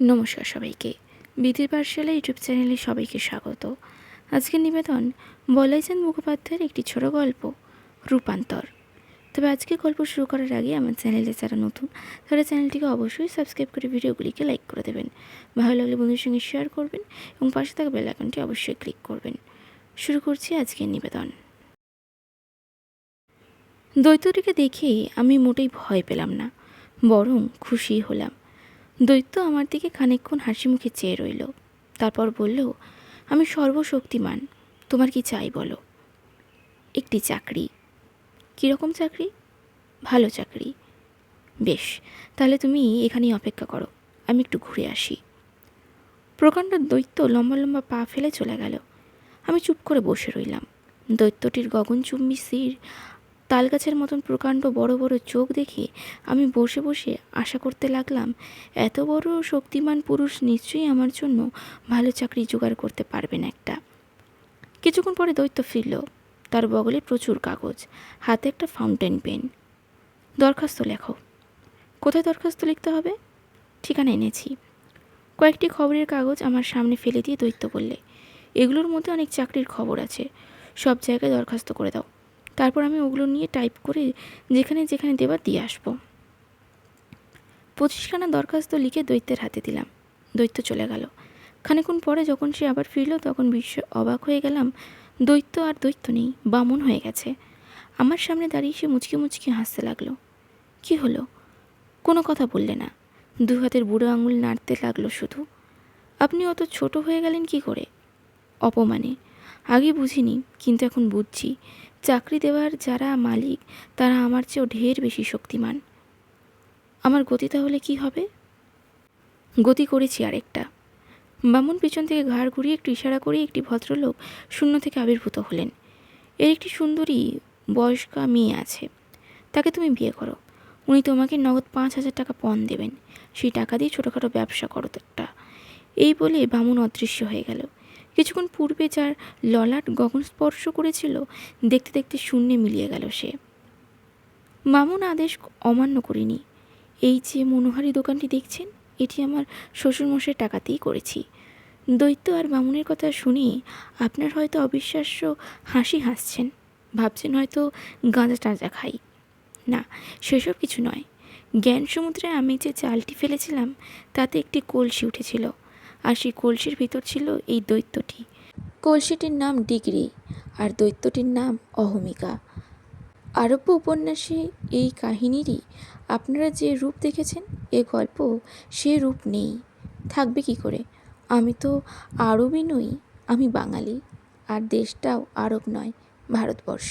নমস্কার সবাইকে। বিধির পাঠশালা ইউটিউব চ্যানেলে সবাইকে স্বাগত। আজকের নিবেদন বলাইচাঁদ মুখোপাধ্যায়ের একটি ছোট গল্প, রূপান্তর। তবে আজকে গল্প শুরু করার আগে আমার চ্যানেলে যারা নতুন, তারা চ্যানেলটিকে অবশ্যই সাবস্ক্রাইব করে ভিডিওগুলিকে লাইক করে দেবেন। ভালো লাগলে বন্ধুর সঙ্গে শেয়ার করবেন এবং পাশে থাকা বেল আইকনটি অবশ্যই ক্লিক করবেন। শুরু করছি আজকের নিবেদন। দৈত্যটিকে দেখে আমি মোটেই ভয় পেলাম না, বরং খুশি হলাম। দৈত্য আমার দিকে খানিকক্ষণ হাসি মুখে চেয়ে রইল। তারপর বলল, আমি সর্বশক্তিমান, তোমার কি চাই বলো? একটি চাকরি। কীরকম চাকরি? ভালো চাকরি। বেশ, তাহলে তুমি এখানেই অপেক্ষা করো, আমি একটু ঘুরে আসি। প্রকাণ্ড দৈত্য লম্বা লম্বা পা ফেলে চলে গেল। আমি চুপ করে বসে রইলাম। দৈত্যটির গগনচুম্বী শির তালগাছের মতন প্রকাণ্ড বড় বড় চোখ দেখে আমি বসে বসে আশা করতে লাগলাম, এত বড় শক্তিমান পুরুষ নিশ্চয়ই আমার জন্য ভালো চাকরি জোগাড় করতে পারবেন একটা। কিছুক্ষণ পরে দৈত্য ফিরল। তার বগলে প্রচুর কাগজ, হাতে একটা ফাউন্টেন পেন। দরখাস্ত লেখো। কোথায় দরখাস্ত লিখতে হবে? ঠিকানা এনেছি। কয়েকটি খবরের কাগজ আমার সামনে ফেলে দিয়ে দৈত্য বললে, এগুলোর মধ্যে অনেক চাকরির খবর আছে। সব জায়গায় দরখাস্ত করে দাও। তারপর আমি ওগুলো নিয়ে টাইপ করে যেখানে যেখানে দেবার দিয়ে আসব। পঁচিশখানা দরখাস্ত লিখে দৈত্যের হাতে দিলাম। দৈত্য চলে গেল। খানিক্ষণ পরে যখন সে আবার ফিরল, তখন বিশ্ব অবাক হয়ে গেলাম, দৈত্য আর দৈত্য নেই, বামন হয়ে গেছে। আমার সামনে দাঁড়িয়ে সে মুচকি মুচকি হাসতে লাগল। কি হলো? কোনো কথা বললে না। দু হাতের বুড়ো আঙুল নাড়তে লাগল শুধু। আপনি অত ছোট হয়ে গেলেন কি করে? অপমানে। আগে বুঝিনি, কিন্তু এখন বুঝছি। চাকরি দেওয়ার যারা মালিক, তারা আমার চেয়েও ঢের বেশি শক্তিমান। আমার গতি তাহলে কি হবে? গতি করেছি আরেকটা। বামুন পিছন থেকে ঘাড় ঘুরিয়ে একটু ইশারা করে একটি ভদ্রলোক শূন্য থেকে আবির্ভূত হলেন। এর একটি সুন্দরী বয়স্কা মেয়ে আছে। তাকে তুমি বিয়ে করো। উনি তোমাকে নগদ পাঁচ হাজার টাকা পণ দেবেন। সেই টাকা দিয়ে ছোটোখাটো ব্যবসা করো একটা এই বলে বামুন অদৃশ্য হয়ে গেল। কিছুক্ষণ পূর্বে যার ললাট গগন স্পর্শ করেছিল, দেখতে দেখতে শূন্যে মিলিয়ে গেল সে। মামুন আদেশ অমান্য করিনি। এই যে মনোহারি দোকানটি দেখছেন, এটি আমার শ্বশুরমশাইয়ের টাকাতেই করেছি। দৈত্য আর বামুনের কথা শুনে আপনার হয়তো অবিশ্বাস্য হাসি হাসছেন, ভাবছেন হয়তো গাঁজা টাঁজা খাই। না, সেসব কিছু নয়। জ্ঞান সমুদ্রে আমি যে চালটি ফেলেছিলাম, তাতে একটি কলসি উঠেছিল। আর সেই কলসির ভিতর ছিল এই দৈত্যটি। কলসিটির নাম ডিগ্রি আর দৈত্যটির নাম অহমিকা। আরব্য উপন্যাসে এই কাহিনীরই আপনারা যে রূপ দেখেছেন, এ গল্প সে রূপ নেই। থাকবে কি করে? আমি তো আরবই নই, আমি বাঙালি। আর দেশটাও আরব নয়, ভারতবর্ষ।